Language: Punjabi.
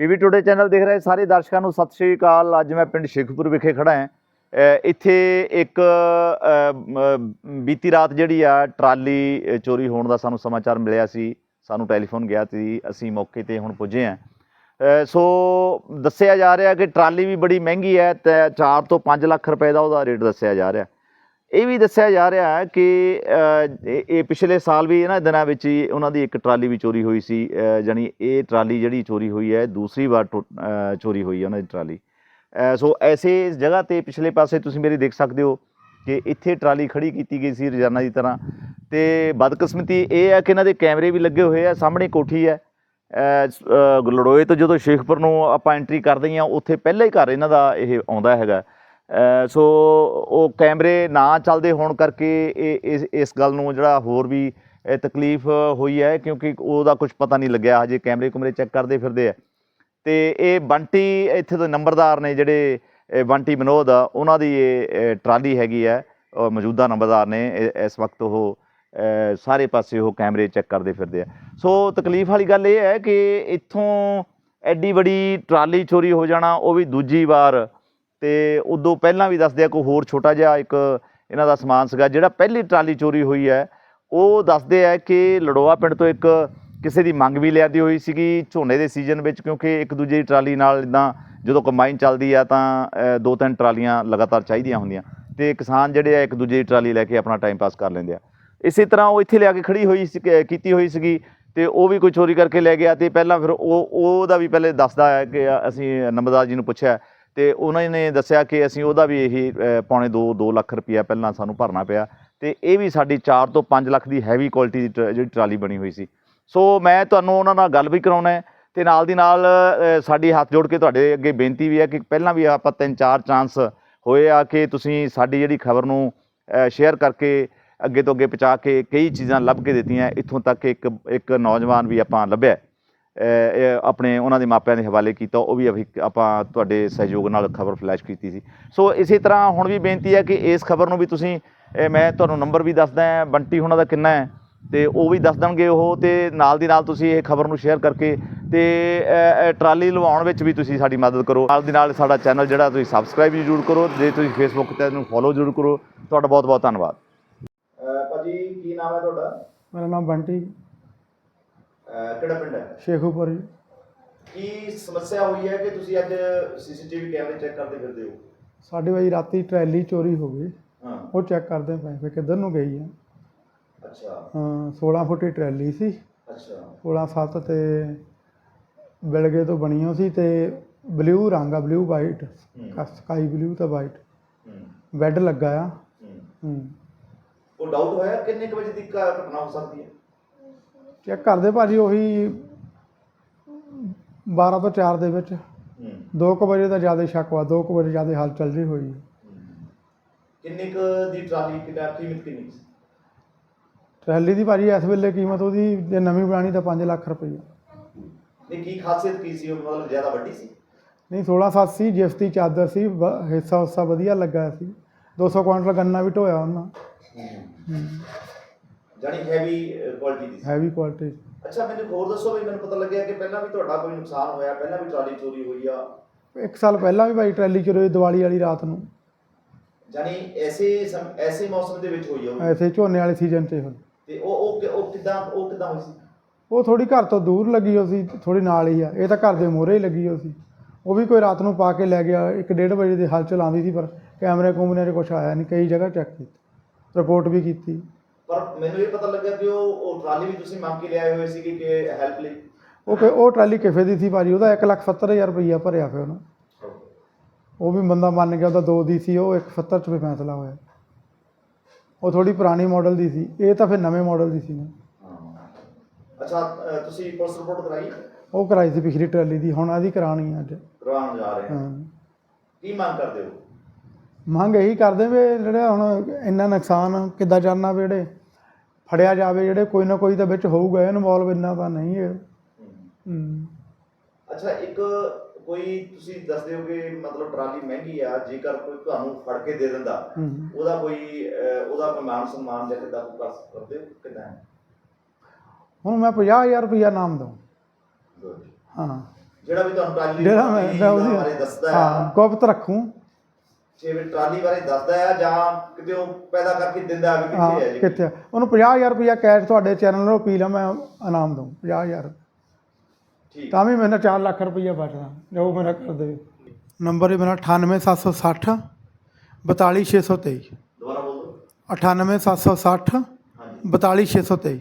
ਪੀਵੀ ਟੁਡੇ ਚੈਨਲ ਦੇਖ ਰਹੇ ਸਾਰੇ ਦਰਸ਼ਕਾਂ ਨੂੰ ਸਤਿ ਸ਼੍ਰੀ ਅਕਾਲ। ਅੱਜ ਮੈਂ ਪਿੰਡ ਸ਼ੇਖਪੁਰ ਵਿਖੇ ਖੜਾ ਹਾਂ। ਇੱਥੇ ਇੱਕ ਬੀਤੀ ਰਾਤ ਜਿਹੜੀ ਆ ਟਰਾਲੀ ਚੋਰੀ ਹੋਣ ਦਾ ਸਾਨੂੰ ਸਮਾਚਾਰ ਮਿਲਿਆ ਸੀ। ਸਾਨੂੰ ਟੈਲੀਫੋਨ ਗਿਆ ਸੀ। ਅਸੀਂ ਮੌਕੇ ਤੇ ਹੁਣ ਪੁੱਜੇ ਹਾਂ। ਸੋ ਦੱਸਿਆ ਜਾ ਰਿਹਾ ਕਿ ਟਰਾਲੀ ਵੀ ਬੜੀ ਮਹਿੰਗੀ ਹੈ ਤੇ 4 ਤੋਂ 5 ਲੱਖ ਰੁਪਏ ਦਾ ਉਹਦਾ ਰੇਟ ਦੱਸਿਆ ਜਾ ਰਿਹਾ। ਇਹ ਵੀ ਦੱਸਿਆ ਜਾ ਰਿਹਾ ਹੈ ਕਿ ਇਹ ਪਿਛਲੇ ਸਾਲ ਵੀ ਇਹਨਾਂ ਦਿਨਾਂ ਵਿੱਚ ਹੀ ਉਹਨਾਂ ਦੀ ਇੱਕ ਟਰਾਲੀ ਵੀ ਚੋਰੀ ਹੋਈ ਸੀ ਅ, ਜਾਣੀ ਇਹ ਟਰਾਲੀ ਜਿਹੜੀ ਚੋਰੀ ਹੋਈ ਹੈ ਦੂਸਰੀ ਵਾਰ ਟੁ- ਚੋਰੀ ਹੋਈ ਹੈ ਉਹਨਾਂ ਦੀ ਟਰਾਲੀ। ਸੋ ਐਸੇ ਜਗ੍ਹਾ ਤੇ ਪਿਛਲੇ ਪਾਸੇ ਤੁਸੀਂ ਮੇਰੀ ਦੇਖ ਸਕਦੇ ਹੋ ਕਿ ਇੱਥੇ ਟਰਾਲੀ ਖੜੀ ਕੀਤੀ ਗਈ ਸੀ ਰੋਜ਼ਾਨਾ ਦੀ ਤਰ੍ਹਾਂ। ਤੇ ਬਦਕਿਸਮਤੀ ਇਹ ਹੈ ਕਿ ਇਹਨਾਂ ਦੇ ਕੈਮਰੇ ਵੀ ਲੱਗੇ ਹੋਏ ਆ ਸਾਹਮਣੇ ਕੋਠੀ ਹੈ। ਅ, ਤੋਂ ਜਦੋਂ ਸ਼ੇਖਪੁਰ ਨੂੰ ਆਪਾਂ ਐਂਟਰੀ ਕਰਦੇ ਹਾਂ ਉੱਥੇ ਪਹਿਲਾ ਹੀ ਘਰ ਇਹਨਾਂ ਦਾ ਇਹ ਆਉਂਦਾ ਹੈਗਾ। ਸੋ ਉਹ ਕੈਮਰੇ ਨਾ ਚੱਲਦੇ ਹੋਣ ਕਰਕੇ ਇਹ ਇਸ ਇਸ ਗੱਲ ਨੂੰ ਜਿਹੜਾ ਹੋਰ ਵੀ ਤਕਲੀਫ ਹੋਈ ਹੈ ਕਿਉਂਕਿ ਉਹਦਾ ਕੁਝ ਪਤਾ ਨਹੀਂ ਲੱਗਿਆ। ਹਜੇ ਕੈਮਰੇ ਕੁਮਰੇ ਚੈੱਕ ਕਰਦੇ ਫਿਰਦੇ ਆ। ਤੇ ਇਹ ਬੰਟੀ ਇੱਥੇ ਦੇ ਨੰਬਰਦਾਰ ਨੇ ਜਿਹੜੇ ਬੰਟੀ ਵਿਨੋਦ ਆ, ਉਹਨਾਂ ਦੀ ਇਹ ਟਰਾਲੀ ਹੈਗੀ ਹੈ ਮੌਜੂਦਾ ਨੰਬਰਦਾਰ ਨੇ ਇਸ ਵਕਤ ਉਹ ਸਾਰੇ ਪਾਸੇ ਉਹ ਕੈਮਰੇ ਚੈੱਕ ਕਰਦੇ ਫਿਰਦੇ ਆ। ਸੋ ਤਕਲੀਫ ਵਾਲੀ ਗੱਲ ਇਹ ਹੈ ਕਿ ਇੱਥੋਂ ਐਡੀ ਬੜੀ ਟਰਾਲੀ ਚੋਰੀ ਹੋ ਜਾਣਾ, ਉਹ ਵੀ ਦੂਜੀ ਵਾਰ ਤੇ ਉਦੋਂ ਪਹਿਲਾਂ ਵੀ ਦੱਸਦੇ ਆ ਕੋਈ ਹੋਰ ਛੋਟਾ ਜਿਹਾ ਇੱਕ ਇਹਨਾਂ ਦਾ ਸਮਾਨ ਸੀਗਾ, ਜਿਹੜਾ ਪਹਿਲੀ ਟਰਾਲੀ ਚੋਰੀ ਹੋਈ ਹੈ। ਉਹ ਦੱਸਦੇ ਆ ਕਿ ਲੜੋਆ ਪਿੰਡ ਤੋਂ ਇੱਕ ਕਿਸੇ ਦੀ ਮੰਗ ਵੀ ਲਿਆਦੀ ਹੋਈ ਸੀਗੀ ਝੋਨੇ ਦੇ ਸੀਜ਼ਨ ਵਿੱਚ, ਕਿਉਂਕਿ ਇੱਕ ਦੂਜੇ ਦੀ ਟਰਾਲੀ ਨਾਲ ਇਦਾਂ ਜਦੋਂ ਕੰਬਾਈਨ ਚੱਲਦੀ ਆ ਤਾਂ ਦੋ ਤਿੰਨ ਟਰਾਲੀਆਂ ਲਗਾਤਾਰ ਚਾਹੀਦੀਆਂ ਹੁੰਦੀਆਂ ਤੇ ਕਿਸਾਨ ਜਿਹੜੇ ਆ ਇੱਕ ਦੂਜੇ ਦੀ ਟਰਾਲੀ ਲੈ ਕੇ ਆਪਣਾ ਟਾਈਮ ਪਾਸ ਕਰ ਲੈਂਦੇ ਆ। ਇਸੇ ਤਰ੍ਹਾਂ ਉਹ ਇੱਥੇ ਲਿਆ ਕੇ ਖੜੀ ਹੋਈ ਸੀ ਕੀਤੀ ਹੋਈ ਸੀਗੀ ਤੇ ਉਹ ਵੀ ਕੋਈ ਚੋਰੀ ਕਰਕੇ ਲੈ ਗਿਆ ਤੇ ਪਹਿਲਾਂ ਫਿਰ ਉਹ, ਉਹਦਾ ਵੀ ਪਹਿਲੇ ਦੱਸਦਾ ਹੈ ਕਿ ਅਸੀਂ ਨੰਬਰਦਾਰ ਜੀ ਨੂੰ ਪੁੱਛਿਆ ਤੇ ਉਹਨਾਂ ਨੇ ਦੱਸਿਆ ਕਿ ਅਸੀਂ ਉਹਦਾ ਵੀ ਇਹੀ ਅ, ਪੌਣੇ 2 2 ਲੱਖ ਰੁਪਇਆ ਪਹਿਲਾਂ ਸਾਨੂੰ ਭਰਨਾ ਪਿਆ। ਤੇ ਇਹ ਵੀ ਸਾਡੀ 4 ਤੋਂ 5 ਲੱਖ ਦੀ ਹੈਵੀ ਕੁਆਲਿਟੀ ਦੀ ਟ- ਜਿਹੜੀ ਟਰਾਲੀ ਬਣੀ ਹੋਈ ਸੀ। ਸੋ ਮੈਂ ਤੁਹਾਨੂੰ ਉਹਨਾਂ ਨਾਲ ਗੱਲ ਵੀ ਕਰਾਉਣਾ ਹੈ ਤੇ ਨਾਲ ਦੀ ਨਾਲ ਸਾਡੀ ਹੱਥ ਜੋੜ ਕੇ ਤੁਹਾਡੇ ਅੱਗੇ ਬੇਨਤੀ ਵੀ ਹੈ ਕਿ ਪਹਿਲਾਂ ਵੀ ਆਪਾਂ ਤਿੰਨ ਚਾਰ ਚਾਂਸ ਹੋਏ ਆ ਕਿ ਤੁਸੀਂ ਸਾਡੀ ਜਿਹੜੀ ਖਬਰ ਨੂੰ ਸ਼ੇਅਰ ਕਰਕੇ ਅੱਗੇ ਤੋਂ ਅੱਗੇ ਪਹੁੰਚਾ ਕੇ ਕਈ ਚੀਜ਼ਾਂ ਲੱਭ ਕੇ ਦਿੱਤੀਆਂ। ਇੱਥੋਂ ਤੱਕ ਇੱਕ ਇੱਕ ਨੌਜਵਾਨ ਵੀ ਆਪਾਂ ਲੱਭਿਆ। ਆਪਣੇ ਉਹਨਾਂ ਦੇ ਮਾਪਿਆਂ ਦੇ ਹਵਾਲੇ ਕੀਤਾ ਉਹ ਵੀ ਅਭੀ- ਆਪਾਂ ਤੁਹਾਡੇ ਸਹਿਯੋਗ ਨਾਲ ਖਬਰ ਫਲੈਸ਼ ਕੀਤੀ ਸੀ। ਸੋ ਇਸੇ ਤਰ੍ਹਾਂ ਹੁਣ ਵੀ ਬੇਨਤੀ ਹੈ ਕਿ ਇਸ ਖਬਰ ਨੂੰ ਵੀ ਤੁਸੀਂ ਮੈਂ ਤੁਹਾਨੂੰ ਨੰਬਰ ਵੀ ਦੱਸਦਾ ਹਾਂ ਬੰਟੀ ਹੁਣਾਂ ਦਾ ਕਿੰਨਾ ਹੈ ਤੇ ਉਹ ਵੀ ਦੱਸ ਦੇਣਗੇ ਉਹ ਤੇ ਨਾਲ ਦੀ ਨਾਲ ਤੁਸੀਂ ਇਹ ਖਬਰ ਨੂੰ ਸ਼ੇਅਰ ਕਰਕੇ ਤੇ ਟਰਾਲੀ ਲਵਾਉਣ ਵਿੱਚ ਵੀ ਤੁਸੀਂ ਸਾਡੀ ਮਦਦ ਕਰੋ। ਨਾਲ ਦੀ ਨਾਲ ਸਾਡਾ ਚੈਨਲ ਜਿਹੜਾ ਤੁਸੀਂ ਸਬਸਕ੍ਰਾਈਬ ਵੀ ਜ਼ਰੂਰ ਕਰੋ ਜੇ ਤੁਸੀਂ ਫੇਸਬੁੱਕ ਤੇ ਇਹਨੂੰ ਫੋਲੋ ਜ਼ਰੂਰ ਕਰੋ। ਤੁਹਾਡਾ ਬਹੁਤ ਬਹੁਤ ਧੰਨਵਾਦ ਭਾਜੀ ਕੀ ਨਾਮ ਹੈ ਤੁਹਾਡਾ? ਮੇਰਾ ਨਾਮ ਬੰਟੀ। ਕਿਹੜਾ ਪਿੰਡ ਹੈ? ਸ਼ੇਖੂਪੁਰ ਜੀ। ਕੀ ਸਮੱਸਿਆ ਹੋਈ ਹੈ ਕਿ ਤੁਸੀਂ ਅੱਜ ਸੀਸੀਟੀਵੀ ਕੈਮਰੇ ਚੈੱਕ ਕਰਦੇ ਫਿਰਦੇ ਹੋ? ਸਾਡੇ ਵਾਰੀ ਰਾਤੀ ਟਰੈਲੀ ਚੋਰੀ ਹੋ ਗਈ। ਹਾਂ। ਉਹ ਚੈੱਕ ਕਰਦੇ ਪਏ ਫਿਰ ਕਿੱਧਰ ਨੂੰ ਗਈ ਆ ਅੱਛਾ। ਹਾਂ 16 ਫੁੱਟੀ ਟਰੈਲੀ ਸੀ। ਅੱਛਾ। 16 7 ਤੇ ਬਿਲਗੇ ਤੋਂ ਬਣੀ ਹੋਈ ਸੀ ਤੇ ਬਲੂ ਰੰਗ ਆ ਬਲੂ ਵਾਈਟ। ਸਕਾਈ ਬਲੂ ਤੇ ਵਾਈਟ। ਹੂੰ। ਬੈੱਡ ਲੱਗਾ ਆ। ਹੂੰ। ਹੂੰ। ਉਹ ਡਾਊਟ ਹੋਇਆ? ਕਿੰਨੇ ਕੁ ਵਜੇ ਦੀ ਘ- ਘਟਨਾ ਹੋ ਸਕਦੀ ਹੈ? ਚੈੱਕ ਕਰਦੇ ਭਾਜੀ ਉਹੀ 12 ਤੋਂ 4 ਦੇ ਵਿੱਚ। ਹੂੰ। 2 ਵਜੇ ਦਾ ਜ਼ਿਆਦਾ ਸ਼ੱਕ ਵਾ 2 ਵਜੇ ਜ਼ਿਆਦਾ ਹਲਚਲ ਜਿਹੀ ਹੋਈ। ਕਿੰਨੇ ਕੁ ਦੀ ਟਰਾਲੀ ਕਿੰਨਾ ਕੀਮਤ ਕਿੰਨੀ ਸੀ? ਟਰੈਲੀ ਦੀ ਭਾਜੀ ਇਸ ਵੇਲੇ ਕੀਮਤ ਉਹਦੀ ਜੇ ਨਵੀਂ ਬਣਾਣੀ ਤਾਂ 5 ਲੱਖ ਰੁਪਈਆ। ਨਹੀਂ ਕੀ ਖਾਸੀਅਤ ਕੀ ਸੀ? ਉਹ ਮਤਲਬ ਜ਼ਿਆਦਾ ਵੱਡੀ ਸੀ? ਨਹੀਂ 16 7 ਸੀ ਜਿਸ ਦੀ ਚਾਦਰ ਸੀ ਵ- ਹਿੱਸਾ ਹੁੱਸਾ ਵਧੀਆ ਲੱਗਾ ਸੀ। 200 ਕੁਇੰਟਲ ਗੰਨਾ ਵੀ ਢੋਇਆ ਉਹਨਾਂ। ਜਾਨੀ ਹੈਵੀ ਕੁਆਲਿਟੀ ਦੀ ਸੀ। ਹੈਵੀ ਕੁਆਲਿਟੀ ਅੱਛਾ ਮੈਨੂੰ ਹੋਰ ਦੱਸੋ ਵੀ ਮੈਨੂੰ ਪਤਾ ਲੱਗਿਆ ਕਿ ਪਹਿਲਾਂ ਵੀ ਤੁਹਾਡਾ ਕੋਈ ਨੁਕਸਾਨ ਹੋਇਆ ਪਹਿਲਾਂ ਵੀ ਟਰਾਲੀ ਚੋਰੀ ਹੋਈ ਆ। ਇੱਕ ਸਾਲ ਪਹਿਲਾਂ ਵੀ ਭਾਈ ਟਰੈਲੀ ਚੋਰੀ ਹੋਈ ਦੀਵਾਲੀ ਵਾਲੀ ਰਾਤ ਨੂੰ। ਜਾਨੀ ਐਸੇ ਸਮ- ਐਸੇ ਮੌਸਮ ਦੇ ਵਿੱਚ ਹੋਈ ਆ ਉਹ? ਐਸੇ ਝੋਨੇ ਵਾਲੇ ਸੀਜ਼ਨ 'ਚ ਹੋਈ। ਤੇ ਉਹ ਉਹ ਕਿ- ਉਹ ਕਿਦਾਂ ਉਹ ਕਿਦਾਂ ਹੋਈ ਸੀ? ਉਹ ਥੋੜੀ ਘਰ ਤੋਂ ਦੂਰ ਲੱਗੀ ਹੋਈ ਸੀ ਥੋੜੀ ਨਾਲ ਹੀ ਆ। ਇਹ ਤਾਂ ਘਰ ਦੇ ਮੂਹਰੇ ਹੀ ਲੱਗੀ ਹੋਈ ਸੀ। ਉਹ ਵੀ ਕੋਈ ਰਾਤ ਨੂੰ ਪਾ ਕੇ ਲੈ ਗਿਆ 1:30 ਵਜੇ ਦੀ ਹਲਚਲ ਆਉਂਦੀ ਸੀ ਪਰ ਕੈਮਰੇ ਕੁਮਰੇ 'ਚ ਕੁਝ ਆਇਆ ਨਹੀਂ ਕਈ ਜਗ੍ਹਾ ਚੈੱਕ ਕੀਤੀ। ਰਿਪੋਰਟ ਵੀ ਕੀਤੀ। ਪਰ ਮੈਨੂੰ ਇਹ ਪਤਾ ਲੱਗਾ ਕਿ ਉਹ ਉਹ ਟਰਾਲੀ ਵੀ ਤੁਸੀਂ ਮੰਗ ਕੇ ਲਿਆਏ ਹੋਏ ਸੀਗੇ ਕਿ ਹੈਲਪ ਲਈ। ਉਹ ਕਿ- ਉਹ ਟਰਾਲੀ ਕਿਫੇ ਦੀ ਸੀ ਭਾਜੀ ਉਹਦਾ 1,70,000 ਰੁਪਈਆ ਭਰਿਆ ਪਿਆ ਉਹਨੂੰ। ਉਹ ਵੀ ਬੰਦਾ ਮੰਨ ਗਿਆ ਉਹਦਾ ਦੋ ਦੀ ਸੀ ਉਹ 170 ਚ ਵੀ ਫੈਸਲਾ ਹੋਇਆ। ਉਹ ਥੋੜੀ ਪੁਰਾਣੀ ਮਾਡਲ ਦੀ ਸੀ ਇਹ ਤਾਂ ਫਿਰ ਨਵੇਂ ਮਾਡਲ ਦੀ ਸੀ ਨਾ। ਅੱਛਾ ਤੁਸੀਂ ਪੁਲਿਸ ਰਿਪੋਰਟ ਕਰਾਈ? ਉਹ ਕਰਾਈ ਸੀ ਪਿਛਲੀ ਟਰਾਲੀ ਦੀ ਹੁਣ ਇਹਦੀ ਕਰਾਣੀ ਆ ਅੱਜ। ਕਰਵਾਉਣ ਜਾ ਰਹੇ ਹਾਂ। ਕੀ ਮੰਗ ਕਰਦੇ ਹੋ? ਮੰਗ ਇਹੀ ਕਰਦੇ ਵੀ ਜਿਹੜਾ ਹੁਣ ਇੰਨਾ ਨੁਕਸਾਨ ਕਿੱਦਾਂ ਕਰਨਾ ਵੀ ਜਿਹੜੇ ਫੜਿਆ ਜਾਵੇ ਜਿਹੜੇ ਕੋਈ ਨਾ ਕੋਈ ਤਾਂ ਵਿੱਚ ਹੋਊਗਾ ਇਨਵੋਲਵ ਇੰਨਾ ਤਾਂ ਨਹੀਂ ਹੈ। ਹੂੰ। ਅੱਛਾ ਇੱਕ ਕੋਈ ਤੁਸੀਂ ਦੱਸਦੇ ਹੋ ਕਿ ਮਤਲਬ ਟਰਾਲੀ ਮਹਿੰਗੀ ਆ ਜੇਕਰ ਕੋਈ ਤੁਹਾਨੂੰ ਫੜ ਕੇ ਦੇ ਦਿੰਦਾ ਉਹਦਾ ਕੋਈ ਉਹਦਾ ਕੋਈ ਮਾਨ ਸਨਮਾਨ ਜਾਂ ਕਿੱਦਾਂ ਕਰ ਕਰਦੇ ਹੋ? ਕਿੱਦਾਂ? ਹੁਣ ਮੈਂ 50000 ਰੁਪਈਆ ਨਾਮ ਦਊਂ. ਹਾਂ। ਜਿਹੜਾ ਵੀ ਤੁਹਾਨੂੰ ਟਰਾਲੀ ਜਿਹੜਾ ਮੈਂ ਉਹਦੀ ਦੱਸਦਾ ਹੈ ਗੁਪਤ ਰੱਖੂੰ। ਜਿਵੇਂ ਟਰਾਲੀ ਬਾਰੇ ਦੱਸਦਾ ਹੈ ਜਾਂ ਕਿਤੇ ਉਹ ਪੈਦਾ ਕਰਕੇ ਦਿੰਦਾ ਵੀ ਹਾਂ ਕਿੱਥੇ ਹੈ ਜੀ? ਕਿੱਥੇ ਆ? ਉਹਨੂੰ 50000 ਰੁਪਇਆ ਕੈਸ਼ ਤੁਹਾਡੇ ਚੈਨਲ ਨੂੰ ਅਪੀਲ ਆ ਮੈਂ ਇਨਾਮ ਦਊਂ 50000 ਠੀਕ। ਤਾਂ ਵੀ ਮੇਰੇ 4 ਲੱਖ ਰੁਪਈਆ ਬਚਦਾ ਜੋ ਮੇਰਾ ਕਰ ਦੇਵੇ। ਨੰਬਰ ਹੈ ਮੇਰਾ 98760 42623 ਦੁਬਾਰਾ ਬੋਲ। ਦਿਓ 98760 ਹਾਂਜੀ। 42623